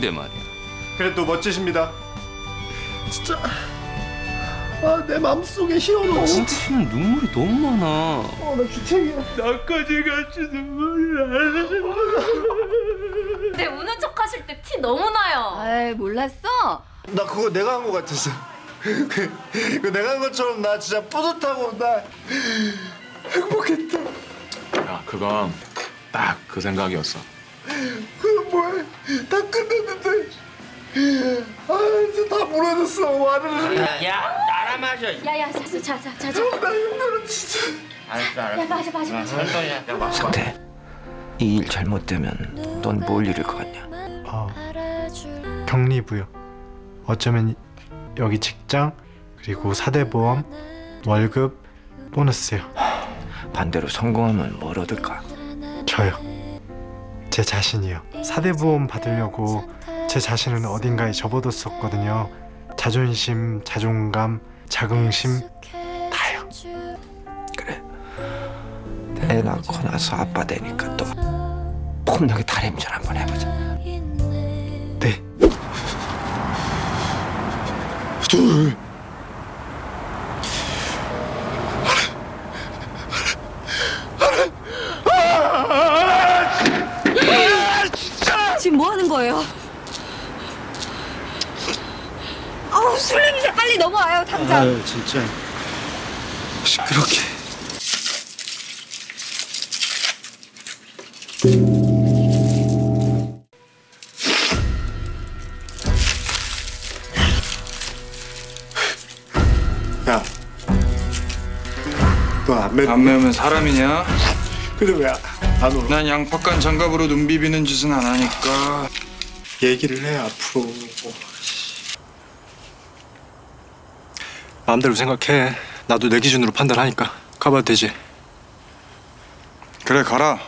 근데 말이야. 그래도 멋지십니다. 진짜 아, 내 마음속에 희열로 진짜 는 눈물이 너무 많아. 어, 나 주책이야. 나까지 같이 눈물이 나. 내 우는 척 하실 때 티 너무 나요. 에이 몰랐어? 나 그거 내가 한 거 같았어. 그, 그 내가 한 것처럼 나 진짜 뿌듯하고 나 행복했다. 야, 그건 딱 그 생각이었어. 그 뭐야? 다 끝났는데. 아, 이제 다 무너졌어. 와르르. 야, 따라 마셔. 야야 자자 자자 자자. 나 힘들어 진짜. 알았어, 알았어. 야 마셔 마셔 마셔. 천천히 야, 마셔. 상태 이 일 잘못되면 넌 뭘 잃을 것 같냐 어, 격리부요. 어쩌면 여기 직장 그리고 사대보험 월급 보너스요. 반대로 성공하면 뭘 얻을까 저요. 제 자신이요. 사대보험 받으려고 제 자신은 어딘가에 접어뒀었거든요. 자존심, 자존감, 자긍심 다요. 그래 애 낳고 나서 아빠 되니까 또 폼나게 다림질 한번 해보자 네. 둘. 지금 뭐 하는 거예요? 냄새 빨리 넘어와요 당장. 아유 진짜 시끄럽게. 야, 너안 매? 안 매우면 사람이냐? 근데 왜안 오? 난 양팍간 장갑으로 눈 비비는 짓은 안 하니까 얘기를 해 앞으로. 마음대로 생각해. 나도 내 기준으로 판단하니까 가봐도 되지. 그래 가라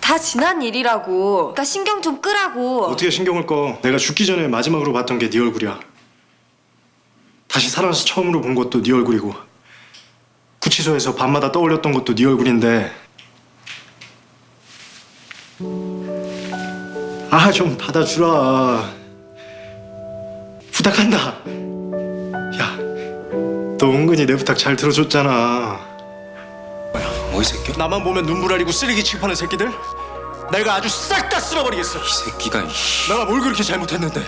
다 지난 일이라고. 그러니까 신경 좀 끄라고. 어떻게 신경을 꺼? 내가 죽기 전에 마지막으로 봤던 게 네 얼굴이야. 다시 살아나서 처음으로 본 것도 네 얼굴이고 구치소에서 밤마다 떠올렸던 것도 네 얼굴인데 아 좀 받아주라 부탁한다 야 너 은근히 내 부탁 잘 들어줬잖아 뭐 이 새끼? 나만 보면 눈물 흘리고 쓰레기 취급하는 새끼들 내가 아주 싹 다 쓸어버리겠어 이 새끼가 이 내가 뭘 그렇게 잘못했는데?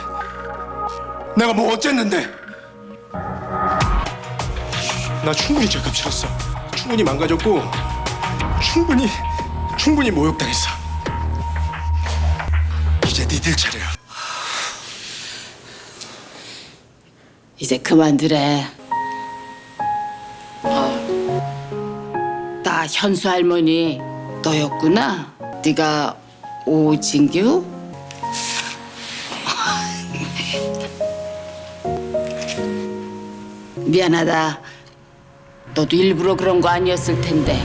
내가 뭐 어쨌는데? 나 충분히 죄값 치렀어. 충분히 망가졌고, 충분히 충분히 모욕당했어. 이제 니들 차례야. 이제 그만두래. 현수 할머니 너였구나. 네가 오진규? 미안하다. 너도 일부러 그런 거 아니었을 텐데.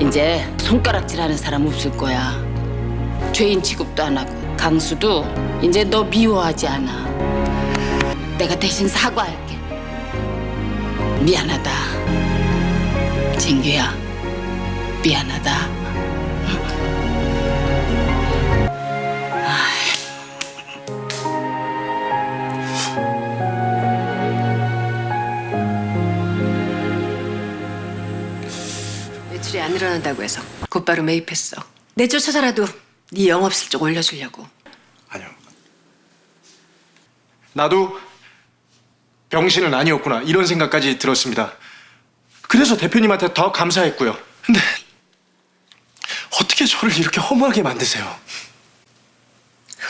이제 손가락질하는 사람 없을 거야. 죄인 취급도 안 하고 강수도 이제 너 미워하지 않아. 내가 대신 사과할게. 미안하다. 진규야, 미안하다. 매출이 안 일어난다고 해서 곧바로 매입했어. 내쫓아서라도 네 영업 실적 올려주려고. 아니요. 나도 병신은 아니었구나 이런 생각까지 들었습니다. 그래서 대표님한테 더 감사했고요. 근데 어떻게 저를 이렇게 허무하게 만드세요?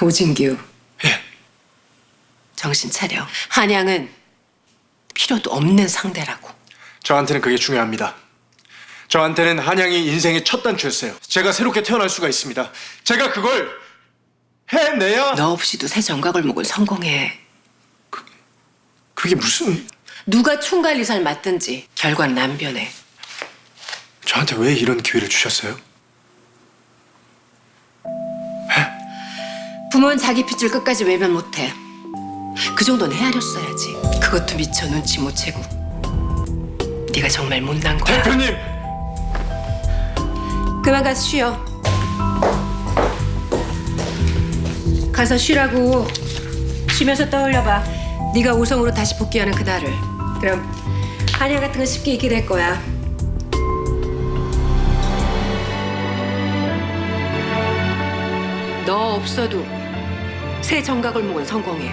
오진규, 예. 정신 차려. 한양은 필요도 없는 상대라고. 저한테는 그게 중요합니다. 저한테는 한양이 인생의 첫 단추였어요. 제가 새롭게 태어날 수가 있습니다. 제가 그걸 해내야 너 없이도 새 정각골목은 성공해. 그게 무슨 누가 총괄이사를 맡든지 결과는 안 변해. 저한테 왜 이런 기회를 주셨어요? 부모는 자기 핏줄 끝까지 외면 못해. 그 정도는 헤아렸어야지. 그것도 미처 눈치 못 채고. 네가 정말 못난 거야. 대표님 그만 가서 쉬어. 가서 쉬라고 쉬면서 떠올려봐. 네가 우성으로 다시 복귀하는 그날을. 그럼 한약 같은 거 쉽게 잊게 될 거야. 너 없어도 새 정각골목은 성공해.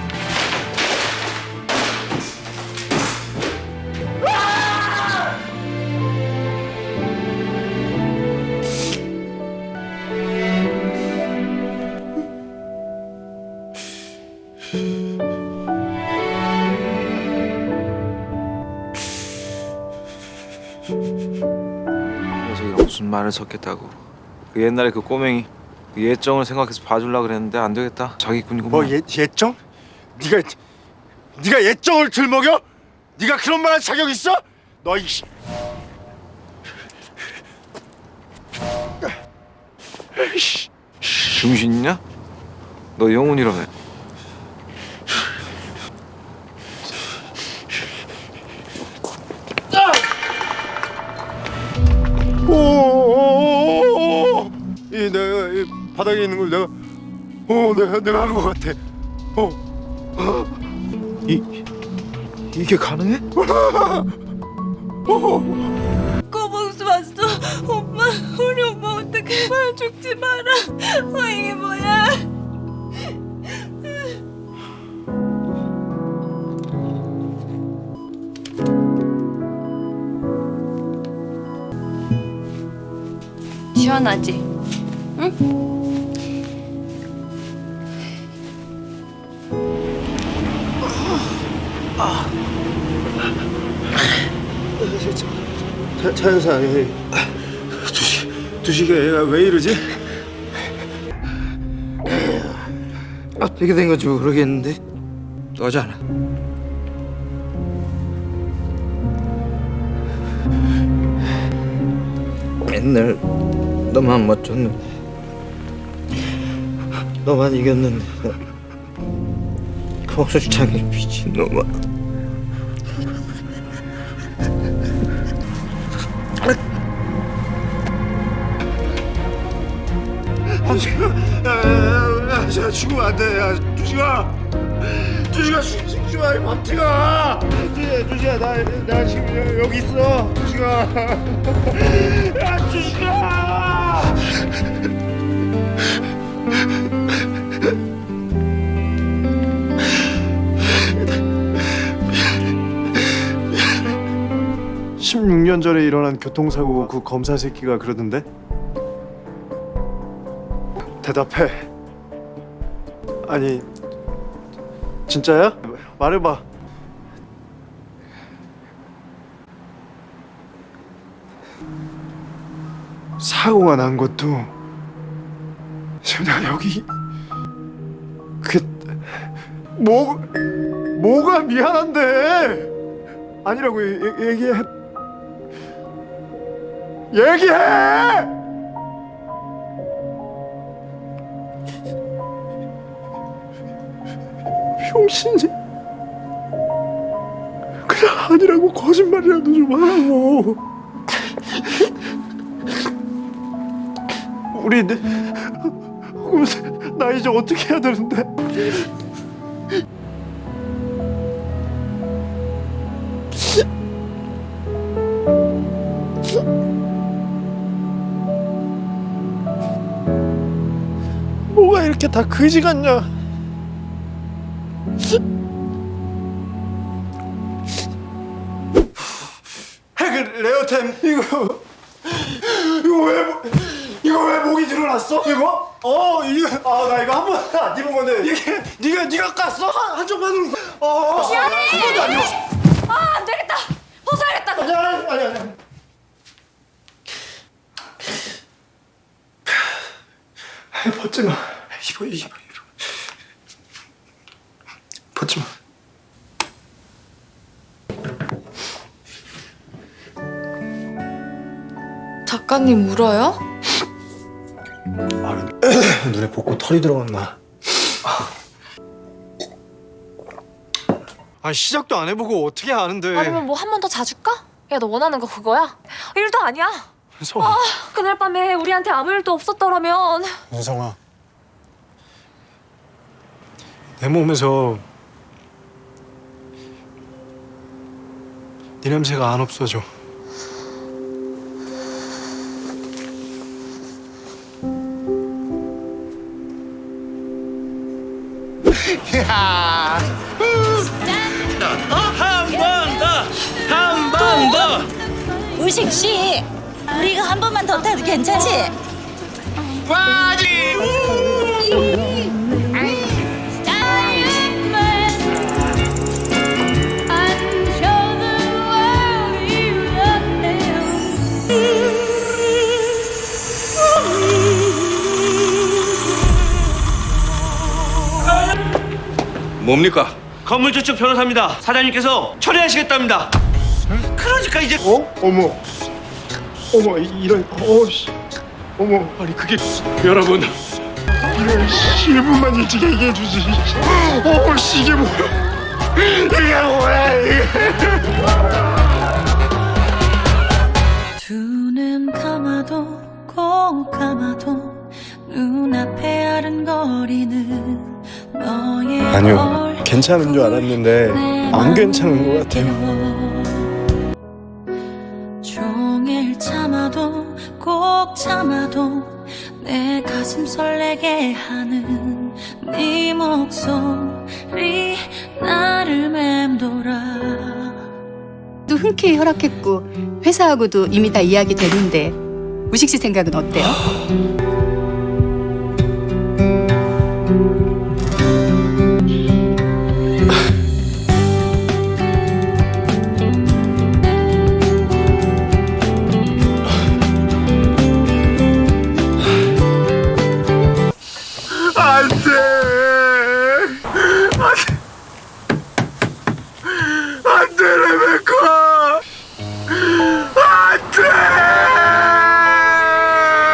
말을 섞겠다고. 그 옛날에 그 꼬맹이 그 예정을 생각해서 봐주려 그랬는데 안 되겠다. 자기꾼이구만. 뭐 예, 예정? 네가 네가 예정을 들먹여? 네가 그런 말할 자격 있어? 너 이. 중신 있냐? 너 영훈이라며. 바닥에 있는 걸 내가 어 내가 내가 한 것 같아. 어. 이 이게 가능해? 꼬봉수 왔어. 오빠, 우리 오빠 어떻게 말 죽지 마라. 어, 이게 뭐야? 시원하지? 차, 차 여사 두시 두시가 얘가 왜 이러지? 어떻게 된 건지 모르겠는데? 너잖아. 맨날 너만 멋졌는데. 너만 이겼는데. 그 옥수수차게 미친놈아 야 야 야 야 죽으면 안 돼. 야 두시가 두시가 죽지 마. 이 밥티가. 두시야 두시야 나, 나 지금 여기 있어. 두시가. 야 두시가. (16년) 전에 일어난 교통사고 그 검사 새끼가 그러던데 대답해. 아니 진짜야? 말해봐. 사고가 난 것도 지금 내가 여기 그 뭐, 뭐가 미안한데 아니라고 얘- 얘기해 얘기해 병신이 그냥 아니라고 거짓말이라도 좀 하라고. 우리 내- 나 이제 어떻게 해야 되는데? 뭐가 이렇게 다 그지 같냐 템. 이거 이거 왜 모- 이거 왜 목이 드러났어? 이거? 어 이거 아 나 이거 한번안 입은 건데. 이게 네가 네가 깠어? 한 한쪽만으로 어한 번도 안 입었어 아, 안 되겠다. 벗어야겠다. 아니 아니 아니 아니 벗지 마. 입어 입어 입어 벗지 마 작가님 울어요? 아, 눈에 볶고 털이 들어갔나 아 시작도 안 해보고 어떻게 아는데 아니면 뭐 한 번 더 자줄까? 야, 너 원하는 거 그거야? 일도 아니야. 은성아 그날 밤에 우리한테 아무 일도 없었더라면 은성아 내 몸에서 네 냄새가 안 없어져. 우식 씨, 우리가 한 번만 더 타도 괜찮지? 뭡니까? 건물주축 변호사입니다. 사장님께서 처리하시겠답니다. 그러니까 이제 어? 어머. 어머 이- 이런 어씨. 어머 아니 그게 여러분 이런 1분만 일찍 얘기해 주지. 어머 씨 이게 뭐야? 이게 뭐야 이게? 두 눈 감아도 꼭 감아도 눈앞에 아른거리는 아니요 괜찮은 줄 알았는데 안 괜찮은 것 같아요. 종일 참아도 꼭 참아도 내 가슴 설레게 하는 네 목소리 나를 맴돌아 또 흔쾌히 허락했고 회사하고도 이미 다 이야기 됐는데 우식 씨 생각은 어때요?